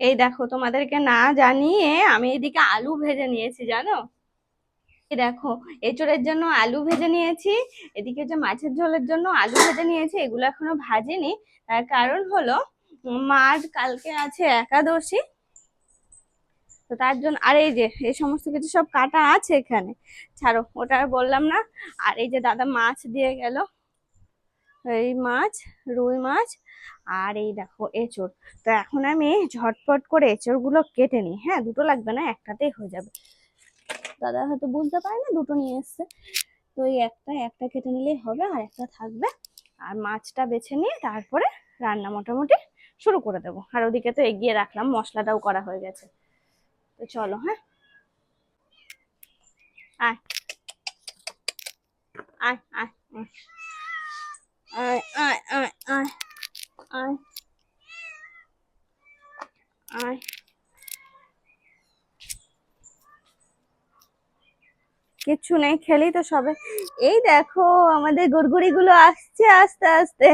এই দেখো, তোমাদেরকে না জানিয়ে আমি এদিকে আলু ভেজে নিয়েছি, জানো? দেখো, এঁচোড়ের জন্য আলু ভেজে নিয়েছি, এদিকে যে মাছের ঝোলের জন্য আলু ভেজে নিয়েছি, এগুলো এখনও ভাজিনি। তার কারণ হলো, মার কালকে আছে একাদশী। তো তার জন্য, আর এই যে, এই সমস্ত কিছু সব কাটা আছে এখানে। ছাড়ো, ওটা বললাম না। আর এই যে দাদা মাছ দিয়ে গেল। এই মাছ, রুই মাছ আর এই দেখো এঁচোড়। তো এখন আমি ঝটপট করে এঁচোড়গুলো কেটে নিই। হ্যাঁ দুটো লাগবে না, একটাতেই হয়ে যাবে। দাদা হয়তো বুঝতে পারে না, দুটো নিয়ে এসছে। তো এই একটা একটা কেটে নিলেই হবে আর একটা থাকবে। আর মাছটা বেছে নিয়ে তারপরে রান্না মোটামুটি শুরু করে দেবো। আর ওদিকে তো এগিয়ে রাখলাম, মশলাটাও করা হয়ে গেছে। তো চলো হ্যাঁ। আয়। আয় আয় আয়। আয় আয় আয় আয় আয় কিচ্ছু নেই খেলি তো সবে। এই দেখো, আমাদের গুড়গুড়ি গুলো আসছে আস্তে আস্তে।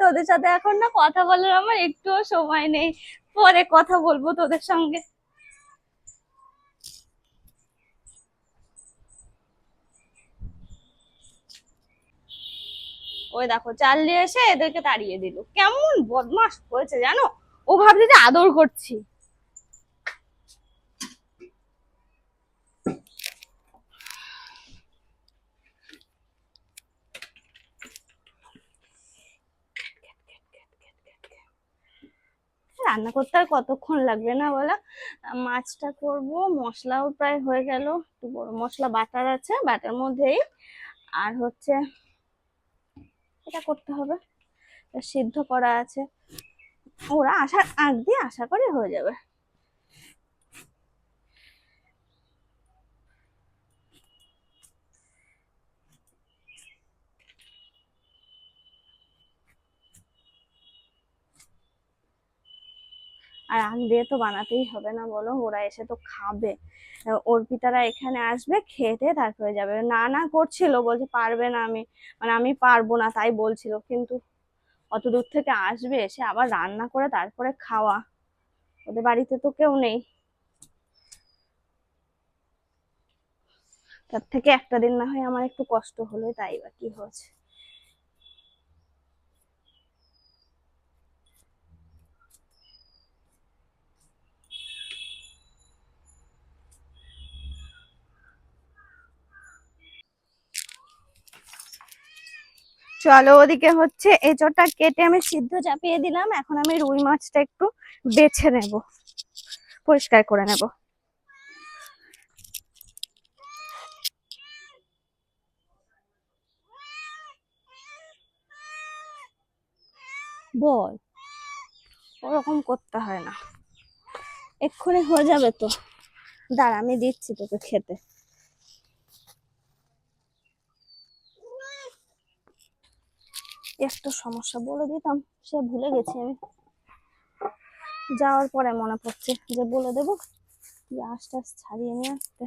তোদের সাথে এখন না কথা বলার আমার একটুও সময় নেই। পরে কথা বলব তোদের সঙ্গে। ওই দেখো চাল দিয়ে এসে এদেরকে তাড়িয়ে দিল। কেমন বদমাস হয়েছে জানো? ও ভাবছে যে আদর করছি। রান্না করতে আর কতক্ষণ লাগবে না বলো? মাছটা করব, মশলাও প্রায় হয়ে গেল। একটু বড় মশলা, বাটার আছে, বাটার মধ্যেই। আর হচ্ছে এটা করতে হবে। সিদ্ধ করা আছে। ওরা আসার আগ দিয়ে আশা করে হয়ে যাবে। আর আগ দিয়ে তো বানাতেই হবে না, বলো। ওরা এসে তো খাবে। অর্পিতারা এখানে আসবে, খেতে তারপরে যাবে। না না করছিল, বলছে পারবে না আমি। মানে আমি পারব না, তাই বলছিল। কিন্তু অত দূর থেকে আসবে, এসে আবার রান্না করে তারপরে খাওয়া। ওদের বাড়িতে তো কেউ নেই। তার থেকে একটা দিন না হয় আমার একটু কষ্ট হলো, তাই বা কি হয়েছে। চলো ওদিকে হচ্ছে এঁচোড়টা কেটে আমি সিদ্ধ চাপিয়ে দিলাম। এখন আমি রুই মাছটা একটু বেছে নেব। পরিষ্কার করে নেব। বল, ওরকম করতে হয় না। এক্ষুনি হয়ে যাবে তো। দাঁড়া, আমি দিচ্ছি তোকে খেতে। একটা সমস্যা বলে দিতাম, সে ভুলে গেছি আমি। যাওয়ার পরে মনে পড়ছে যে বলে দেবো গ্যাস টাস ছাড়িয়ে নিয়ে আসতে।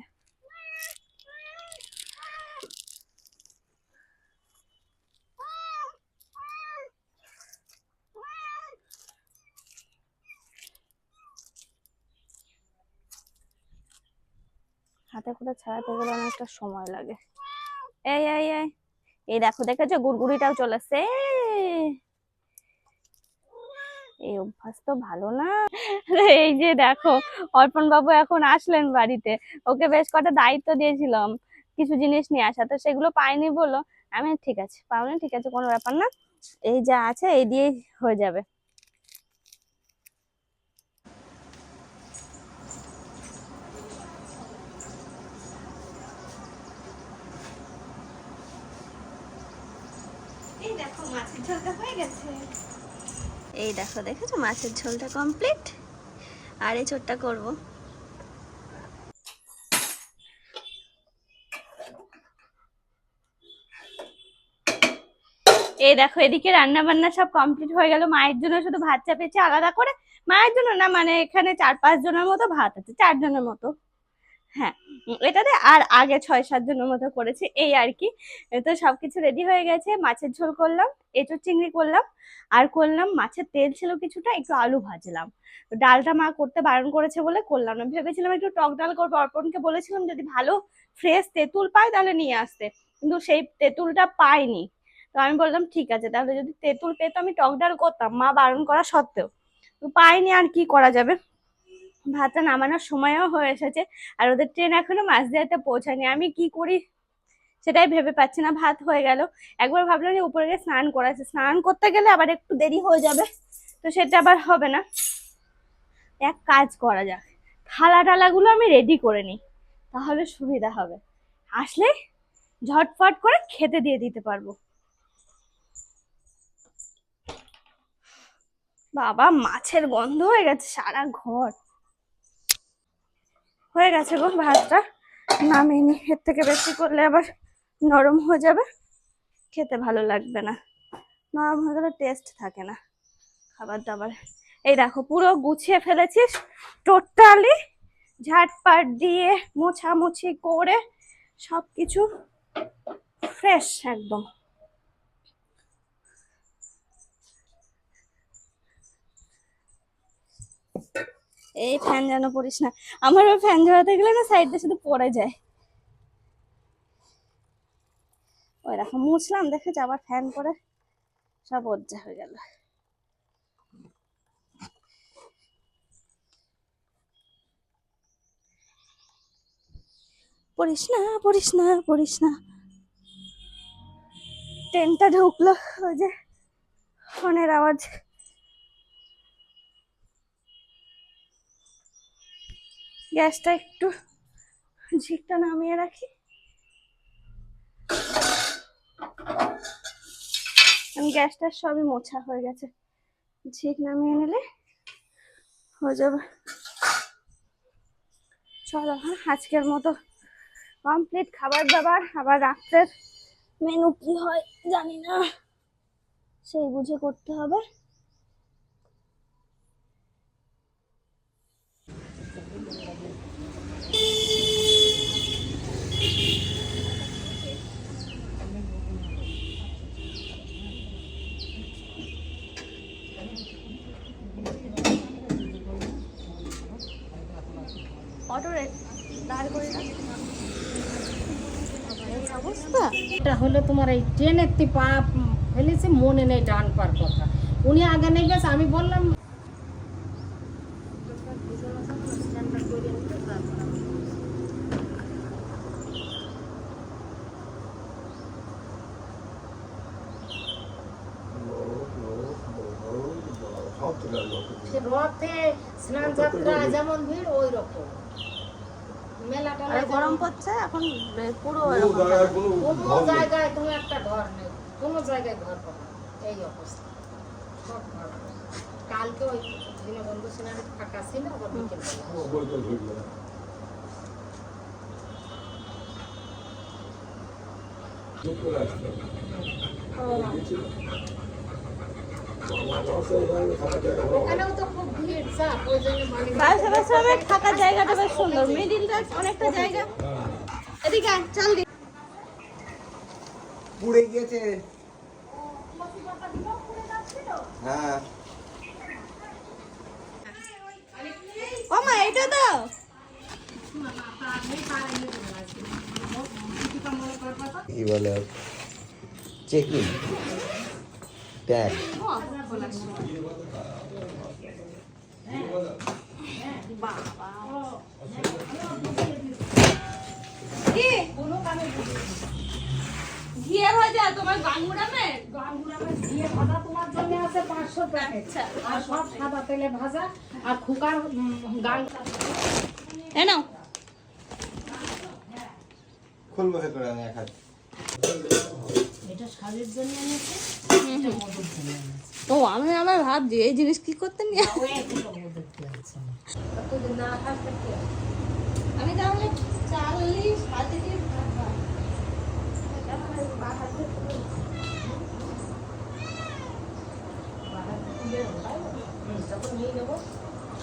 হাতে করে ছাড়াতে গেলে অনেকটা সময় লাগে। এই এই এই। এই দেখো, দেখেছ? গুড়গুড়িটাও চলেছে। এই অভ্যাস তো ভালো না। এই যে দেখো অর্পণ বাবু এখন আসলেন বাড়িতে। ওকে বেশ কটা দায়িত্ব দিয়েছিলাম, কিছু জিনিস নিয়ে আসা তো সেগুলো পাইনি বলো আমি ঠিক আছে, পাওনি, ঠিক আছে, কোনো ব্যাপার না। এই যা আছে, এই দিয়েই হয়ে যাবে এই দেখো মাছের ঝোলটা হয়ে গেছে। এই দেখো দেখেছ? মাছের ঝোলটা কমপ্লিট আর এই ছোটটা করব। এই দেখো এদিকে রান্না বান্না সব কমপ্লিট হয়ে গেল। মায়ের জন্য শুধু ভাত চাপেছি আলাদা করে। মায়ের জন্য না মানে এখানে চার পাঁচ জনের মতো ভাত আছে চারজনের মতো। হ্যাঁ এটাতে আর আগে ছয় সাত জনের মতো করেছি, এই আর কি। তো সবকিছু রেডি হয়ে গেছে, মাছের ঝোল করলাম এঁচোর চিংড়ি করলাম, আর করলাম মাছের তেল ছিল কিছুটা, একটু আলু ভাজলাম। ডালটা মা করতে বারণ করেছে বলে করলাম না। ভেবেছিলাম একটু টক ডাল করব, অর্পণকে বলেছিলাম যদি ভালো ফ্রেশ তেঁতুল পাই তাহলে নিয়ে আসতে, কিন্তু সেই তেঁতুলটা পাইনি। তো আমি বললাম, ঠিক আছে, তাহলে যদি তেঁতুল পেতো আমি টক ডাল করতাম, মা বারণ করা সত্ত্বেও। তো পাইনি আর কি করা যাবে? ভাতটা নামানোর সময়ও হয়ে এসেছে আর ওদের ট্রেন এখনও মাঝদিয়াতে পৌঁছায়নি। আমি কি করি সেটাই ভেবে পাচ্ছি না, ভাত হয়ে গেল। একবার ভাবলাম যে উপরে গিয়ে স্নান করাছে স্নান করতে গেলে আবার একটু দেরি হয়ে যাবে, তো সেটা আবার হবে না। এক কাজ করা যাক, থালা টালাগুলো আমি রেডি করে নিই, তাহলে সুবিধা হবে। আসলে ঝটফট করে খেতে দিয়ে দিতে পারব। বাবা, মাছের গন্ধ হয়ে গেছে সারা ঘর। হয়ে গেছে গো ভাতটা। নামিয়ে এর থেকে বেশি করলে আবার নরম হয়ে যাবে। খেতে ভালো লাগবে না। নরম হয়ে গেলে টেস্ট থাকে না। খাবার দাবার এই দেখো পুরো গুছিয়ে ফেলেছিস। টোটালি ঝাটপাট দিয়ে মোছামুছি করে সব কিছু ফ্রেশ একদম। এই ফ্যান যেন পড়িস না। আমার ফ্যান ঝরাতে গেলে না সাইডটা শুধু পড়ে যায়। ওই দেখো, মুছলাম দেখেছি আবার ফ্যান পরে সব ওজ্জা হয়ে গেল। পড়িস না পড়িস না পড়িস না। ট্রেনটা ঢুকলো, ওই যে ফোনের আওয়াজ। গ্যাসটা একটু ঝিকটা নামিয়ে রাখি। গ্যাসটা সবই মোছা হয়ে গেছে। ঝিক নামিয়ে নিলে হয়ে যাবে। চলো হ্যাঁ আজকের মতো কমপ্লিট খাবার দাবার, আবার রাত্রের মেনু কি হয় জানি না। সেই বুঝে করতে হবে অটো দাঁড় করে রাখ। এই অবস্থা? এটা হলো তোমার এই ট্রেনের তি পা ফেলেছে মনে নেই ডান পার কথা। উনি আগে নেই গেছে আমি বললাম রথে স্নান যাত্রা যেমন ভিড় ওই রকম। আর গরম পড়ছে এখন পুরো কোনো জায়গায় তুমি একটা ঘর নেই। কোনো জায়গায় ঘর পাবে এই অবস্থা। সব ঘর কালকে ওই দীনবন্ধু সেনার ফাঁকা ছিল বিকেলবেলা। ওখানেও থাকার জায়গাটা বেশ সুন্দর। মিডিলটা অনেকটা জায়গা। এদিকে চল পুড়ে গিয়েছে। হ্যাঁ। ও মা এইটা দাও। কি বলে? চেকিং। ট্যাগ কি? ঘিয়ে ভাজা তোমার গাঙ্গুরামে? গাঙ্গুরামের দিয়ে ভাজা তোমার জন্য আছে পাঁচশো প্যাকেট আচ্ছা। আর সব সাদা তেলে ভাজা। আর খুকার গাল এ নাও। খুলবো হে করে আমি এক হাত। এটা শাড়ির জন্য এনেছে এটা মধুর জন্য এনেছে। ও আমি আবার ভাবছি এই জিনিস কি করতে নিয়ে? আমি তাহলে চাল্লিশ হাতে দিয়ে ভাত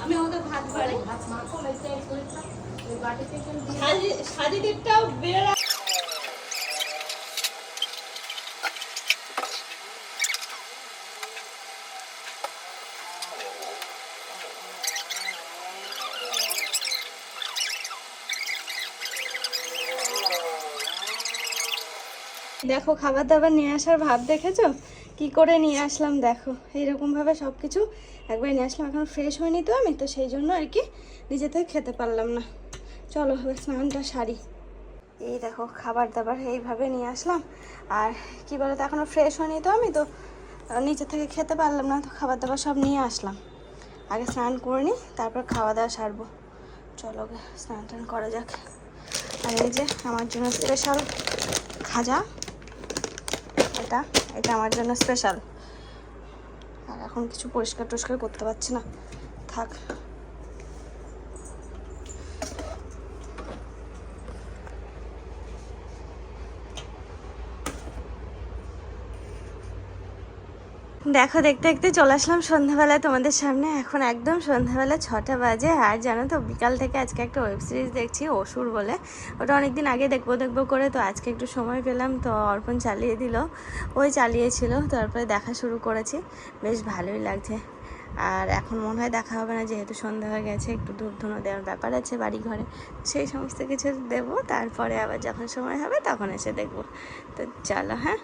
আমি ওদের ভাত বাড়ি মাছ মাছও লেগে শরীরটা ওই বাটিতে সাজিদিরটাও বেড়া দেখো খাবার দাবার নিয়ে আসার ভাব দেখেছ? কি করে নিয়ে আসলাম দেখো। এইরকম ভাবে সব কিছু একবার নিয়ে আসলাম। এখন ফ্রেশ হয়নি তো আমি, তো সেই জন্য আর কি নিজে থেকে খেতে পারলাম না। চলো, এবার স্নানটা সারি। এই দেখো খাবার দাবার এইভাবে নিয়ে আসলাম। আর কি বলো তো এখনও ফ্রেশ হয়নি তো আমি, তো নিচে থেকে খেতে পারলাম না, তো খাবার দাবার সব নিয়ে আসলাম। আগে স্নান করে নিই, তারপর খাওয়া দাওয়া সারবো। চলো স্নান টান করা যাক। আর এই যে, আমার জন্য স্পেশাল খাজা। এটা। এটা আমার জন্য স্পেশাল আর এখন কিছু পরিষ্কার টরিষ্কার করতে পারছি না। থাক। দেখো, দেখতে দেখতে চলে আসলাম সন্ধ্যাবেলায় তোমাদের সামনে। এখন একদম সন্ধ্যাবেলা ছটা বাজে। আর জানো তো, বিকাল থেকে আজকে একটা ওয়েব সিরিজ দেখছি, অসুর বলে। ওটা অনেকদিন আগে দেখব দেখব করে। তো আজকে একটু সময় পেলাম, তো অর্পণ চালিয়ে দিল। ওই চালিয়েছিল, তারপরে দেখা শুরু করেছি। বেশ ভালোই লাগছে। আর এখন মনে হয় দেখা হবে না, যেহেতু সন্ধ্যা হয়ে গেছে, একটু ধূপ ধুনো দেওয়ার ব্যাপার আছে বাড়ি ঘরে সেই সমস্ত কিছু দেবো, তারপরে আবার যখন সময় হবে, তখন এসে দেখব। তো চলো হ্যাঁ?